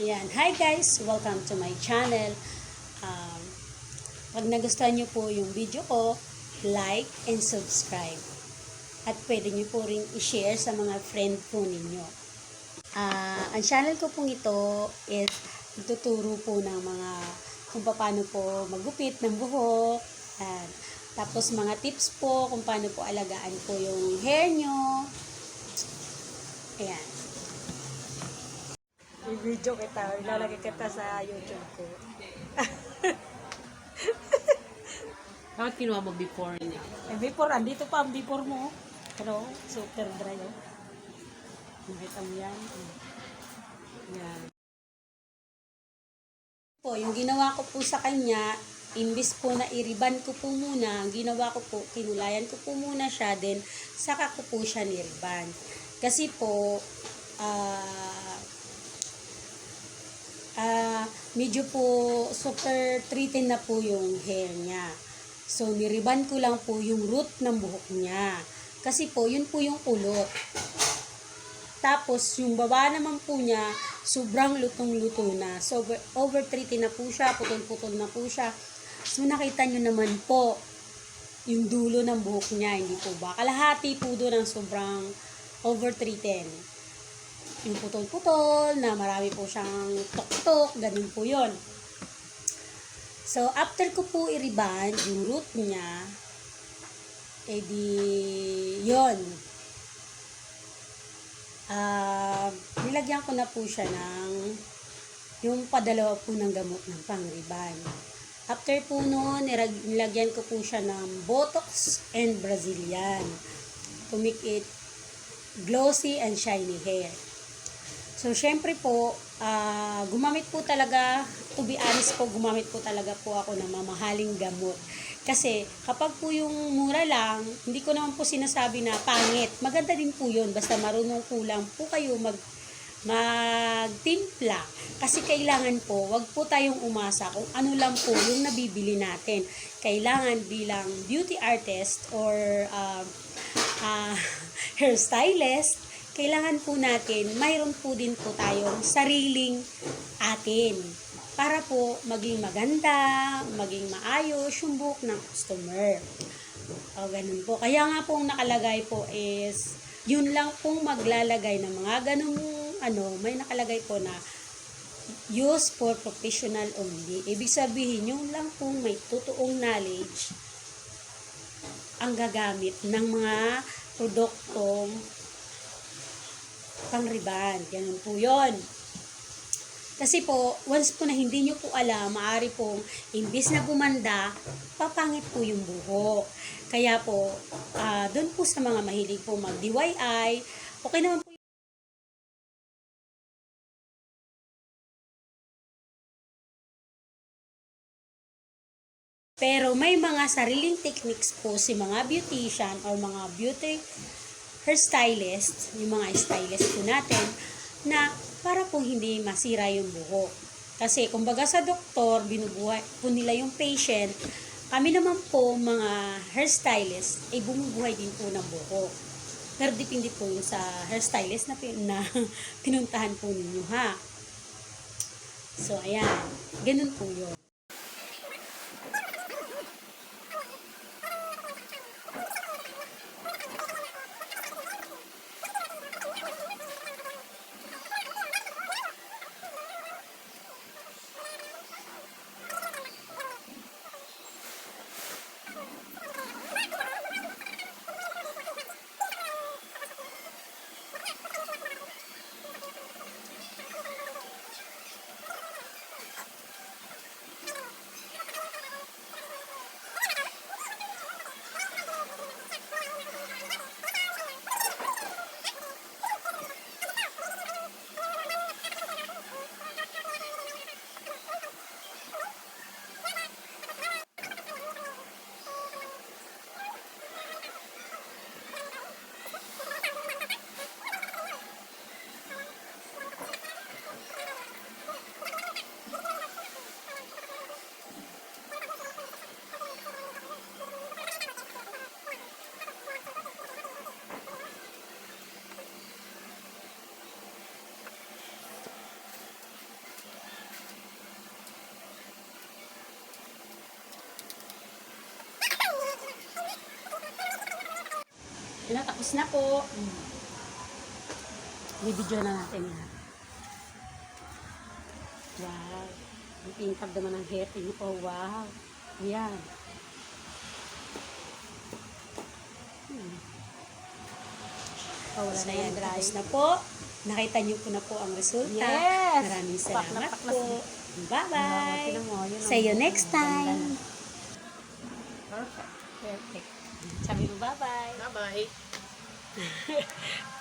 Yan. Hi guys! Welcome to my channel. Um, pag nagustuhan nyo po yung video ko, like and subscribe. At pwede nyo po rin i-share sa mga friend po ninyo. Ah, ang channel ko pong ito is tuturo po ng mga kung paano po magupit ng buhok. Yan. Tapos mga tips po kung paano po alagaan po yung hair nyo. Ayan. I-video kita, ilalagay kita sa YouTube ko. Bakit kinuha mo before niya? Eh, before, andito pa ang before mo. Pero, super dry, oh. Nakita mo yan? Yan. Po, yung ginawa ko po sa kanya, imbis po na iriban ko po muna, ang ginawa ko po, kinulayan ko po muna siya, then saka ko po siya niriban. Kasi po, ah, ah, medyo po super treated na po yung hair niya. So, niriban ko lang po yung root ng buhok niya. Kasi po, yun po yung kulot. Tapos, yung baba naman po niya, sobrang lutong-luto na. So, over, na po siya, putol-putol na po siya. So, nakita nyo naman po, yung dulo ng buhok niya, hindi po ba? Kalahati po doon ang sobrang over-treated. Yung putol-putol, na marami po siyang tok-tok, ganun po yon So, after ko po iriban, yung root niya, eh di, yun. Ah, nilagyan ko na po siya ng yung padalawa po ng gamot ng pangriban. After po noon, nilagyan ko po siya ng Botox and Brazilian to make it glossy and shiny hair. So, syempre po, ah, gumamit po talaga, to be honest po, gumamit po talaga po ako ng mamahaling gamot. Kasi, kapag po yung mura lang, hindi ko naman po sinasabi na pangit. Maganda din po yun, basta marunong po lang po kayo mag magtimpla. Kasi kailangan po, wag po tayong umasa kung ano lang po yung nabibili natin. Kailangan bilang beauty artist or um, ah, hairstylist, kailangan po natin, mayroon po din po tayong sariling atin para po maging maganda, maging maayos yung buhok ng customer. O, ganun po. Kaya nga pong nakalagay po is, yun lang pong maglalagay ng mga ganung ano, may nakalagay po na use for professional only. Ibig sabihin, yung lang pong may totoong knowledge ang gagamit ng mga produktong pangriban. Ganun po yon. Kasi po, once po na hindi nyo po alam, maaari pong imbis na gumanda, papangit po yung buhok. Kaya po, ah, doon po sa mga mahilig po mag-DIY, okay naman po Pero may mga sariling techniques po si mga beautician or mga beauty hairstylist, yung mga stylist po natin, na para po hindi masira yung buhok. Kasi kumbaga sa doktor, binubuhay po nila yung patient, kami naman po mga hairstylist, ay bumubuhay din po ng buhok. Pero depende po yun sa hairstylist na, pin- na pinuntahan po ninyo ha. So, ayan. Ganun po yun. Ilan, tapos na po. Bibidyo na natin yan. Wow. Ang tingkad naman ng hair. Tingnan po. Wow. Ayan. Hmm. Oh, wala na yan. Tapos na po. Nakita niyo po na po ang resulta. Yes! Maraming salamat pak na po. Bye-bye. Yun ang- See you next ang time. Perfect. Perfect. Sabi mo bye-bye. Bye-bye.